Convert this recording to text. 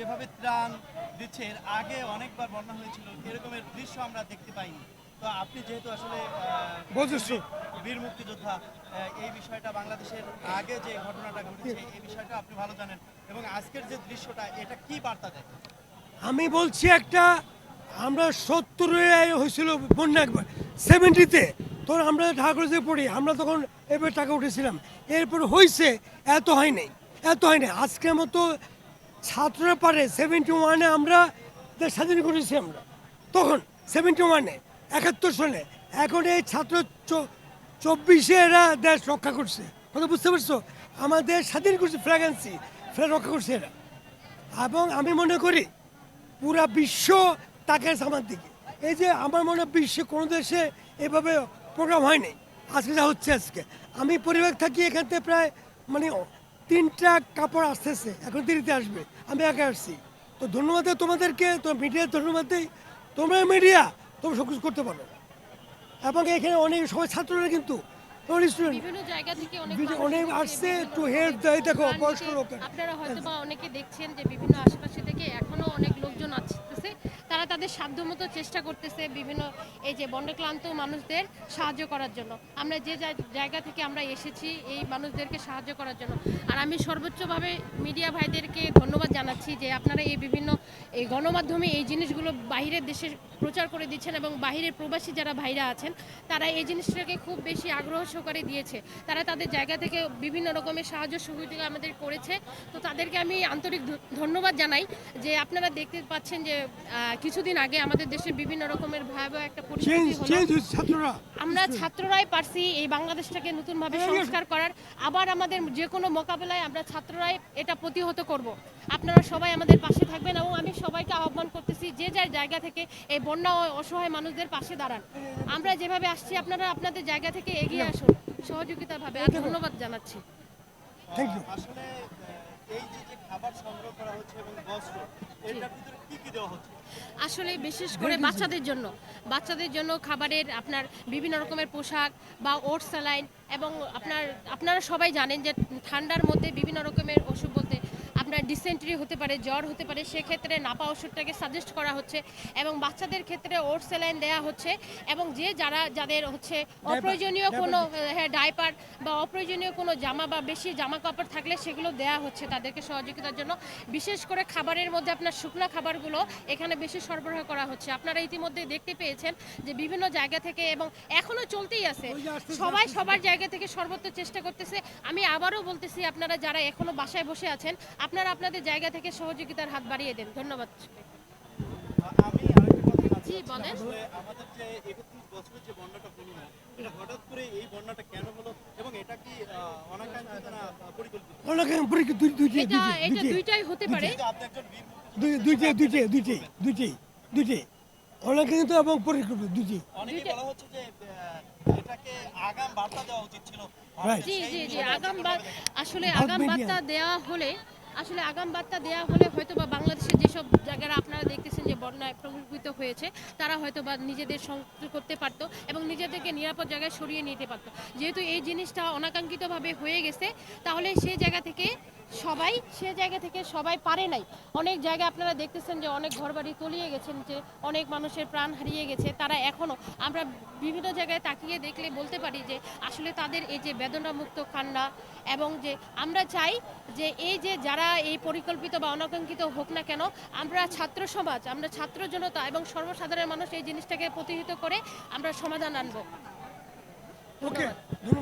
যেভাবে ত্রাণ দিচ্ছে এর আগে অনেকবার বন্যা হয়েছিল এরকমের দৃশ্য আমরা দেখতে পাইনি। তো আপনি যেহেতু আসলে। বীর মুক্তিযোদ্ধা এই বিষয়টা বাংলাদেশের আগে যে ঘটনাটা ঘটেছে এই বিষয়টা আপনি ভালো জানেন। এবং আজকের যে দৃশ্যটা এটা কি বার্তা দেয়? আমি বলছি একটা আমরা সত্তরে হয়েছিল বন্যা একবার সেভেন্টিতে। তখন আমরা ঢাকা কলেজে পড়ি আমরা তখন এবার টাকা উঠেছিলাম। এরপর হয়েছে এত হয় নাই এত হয় নাই। আজকের মতো ছাত্ররা পারে সেভেন্টি ওয়ানে আমরা দেশ স্বাধীন করেছি আমরা, তখন সেভেন্টি ওয়ানে একাত্তর সালে, এখন এই ছাত্র চব্বিশে এরা দেশ রক্ষা করছে। কথা বুঝতে পারছ? আমাদের স্বাধীন করছে ফ্র্যাগেন্সি রক্ষা করছে এরা। এবং আমি মনে করি, পুরা বিশ্ব তাকে আমার দিকে। এই যে আমার মনে হয় বিশ্বে কোনো দেশে এভাবে প্রোগ্রাম হয়নি। আজকে যা হচ্ছে আজকে। আমি পরিবার থাকি এখান থেকে প্রায় মানে তিনটা কাপড় আসতেছে, এখন দেরিতে আসবে, আমি একা আসছি। তো ধন্যবাদ তোমাদেরকে, তোমার মিডিয়ার ধন্যবাদ দিই। তোমরা মিডিয়া তোমরা সব কিছু করতে পারো। এবং এখানে অনেক সবাই ছাত্ররা কিন্তু বিভিন্ন জায়গা থেকে অনেক অনেক আসছে to রকমের দেয়, দেখো, বয়স্ক দিতে। আপনারা হয়তো বা অনেকে দেখছেন যে বিভিন্ন আশেপাশে থেকে এখনও অনেক লোকজন আসতেছে। তারা তাদের সাধ্যমতো চেষ্টা করতেছে বিভিন্ন এই যে বন্যক্লান্ত মানুষদের সাহায্য করার জন্য। আমরা যে জায়গা থেকে আমরা এসেছি এই মানুষদেরকে সাহায্য করার জন্য। আর আমি সর্বোচ্চভাবে মিডিয়া ভাইদেরকে ধন্যবাদ জানাচ্ছি যে আপনারা এই বিভিন্ন এই গণমাধ্যমে এই জিনিসগুলো বাইরের দেশে প্রচার করে দিচ্ছেন এবং বাইরের প্রবাসী যারা ভাইরা আছেন তারা এই জিনিসটাকে খুব বেশি আগ্রহ সহকারে দিয়েছে। তারা তাদের জায়গা থেকে বিভিন্ন রকমের সাহায্য সহযোগিতা আমাদের করেছে। তো তাদেরকে আমি আন্তরিক ধন্যবাদ জানাই যে আপনারা দেখতে পাচ্ছেন যে কিছুদিন আগে আমাদের দেশের বিভিন্ন রকমের ভয়াবহ একটা পরিস্থিতি হলো। ছাত্ররা। আমরা ছাত্ররাই পারছি এই বাংলাদেশটাকে নতুনভাবে সংস্কার করার। আবার আমাদের যে কোনো মোকাবেলায় আমরা ছাত্ররাই এটা প্রতিহত করব। আপনারা সবাই আমাদের পাশে থাকবেন এবং আমি সবাইকে আহ্বান করতেছি যে যার জায়গা থেকে এই বন্যা ও অসহায় মানুষদের পাশে দাঁড়ান। আমরা যেভাবে আসছি আপনারা আপনাদের জায়গা থেকে এগিয়ে আসুন সহযোগিতার ভাবে আর ধন্যবাদ জানাচ্ছি। থ্যাংক ইউ আসলে এই যে খাবার সংগ্রহ করা হচ্ছে এবং বস্ত্র আসলে বিশেষ করে বাচ্চাদের জন্য বাচ্চাদের জন্য খাবারের আপনার বিভিন্ন রকমের পোশাক বা ওটস স্যালাইন এবং আপনার, আপনারা সবাই জানেন যে ঠান্ডার মধ্যে বিভিন্ন রকমের ওষুধ ডিসেন্ট্রি হতে পারে জ্বর হতে পারে সেক্ষেত্রে নাপা ওষুধটাকে সাজেস্ট করা হচ্ছে এবং বাচ্চাদের ক্ষেত্রে ওট স্যালাইন দেওয়া হচ্ছে এবং যে যারা যাদের হচ্ছে অপ্রয়োজনীয় কোনো হ্যাঁ ডাইপার বা অপ্রয়োজনীয় কোনো জামা বা বেশি জামা কাপড় থাকলে সেগুলো দেওয়া হচ্ছে তাদেরকে সহযোগিতার জন্য। বিশেষ করে খাবারের মধ্যে আপনার শুকনো খাবারগুলো এখানে বেশি সরবরাহ করা হচ্ছে। আপনারা ইতিমধ্যে দেখতে পেয়েছেন যে বিভিন্ন জায়গা থেকে এবং এখনও চলতেই আছে। সবাই সবার জায়গা থেকে সর্বোচ্চ চেষ্টা করতেছে। আমি আবারও বলতেছি আপনারা যারা এখনও বাসায় বসে আছেন আপনারা আপনাদের জায়গা থেকে সহযোগিতার হাত বাড়িয়ে দেন। ধন্যবাদ। আহ, আমি আরেকটা কথা জানতে জি, বলেন। আসলে আমাদের যে একত্রিশ বছরের যে বন্যাটা হলো এটা হঠাৎ করে এই বন্যাটা কেন হলো এবং এটা কি অনাকাঙ্ক্ষিত না পরিকল্পিত? অনেকে পরীক্ষা দুই এটা এটা দুইটাই হতে পারে। কিন্তু আপনি একজন বীর মুক্তিযোদ্ধা, দুই দুইটাই দুইটাই দুইটাই দুইটাই দুইটাই অনেকে এবং পরিকল্পিত দুইটাই অনেকে বলা হচ্ছে যে এটাকে আগাম বার্তা দেওয়া উচিত ছিল। জি জি জি আগাম আপনি বা কীভাবে দেখেন? আসলে আগাম বার্তা দেওয়া হলে আসলে আগাম বার্তা দেওয়া হলে হয়তো বা যেসব জায়গায় আপনারা দেখতেছেন যে বন্যায় প্রভাবিত হয়েছে, তারা হয়তো বা নিজেদের করতে পারতো এবং নিজেদেরকে নিরাপদ জায়গায় সরিয়ে নিতে পারতো। যেহেতু এই জিনিসটা অনাকাঙ্ক্ষিতভাবে হয়ে গেছে, তাহলে সেই জায়গা থেকে সবাই, সে জায়গা থেকে সবাই পারে নাই। অনেক জায়গায় আপনারা দেখতেছেন যে অনেক ঘরবাড়ি তলিয়ে গেছেন, যে অনেক মানুষের প্রাণ হারিয়ে গেছে। তারা এখনও আমরা বিভিন্ন জায়গায় তাকিয়ে দেখলে বলতে পারি যে আসলে তাদের এই যে বেদনামুক্ত কান্না এবং যে আমরা চাই যে এই যে যারা এই পরিকল্পিত বা অনাকাঙ্ক্ষিত হোক না কেন, আমরা ছাত্র সমাজ, আমরা ছাত্র জনতা এবং সর্বসাধারণ মানুষ এই জিনিসটাকে প্রতিহিত করে আমরা সমাধান আনব।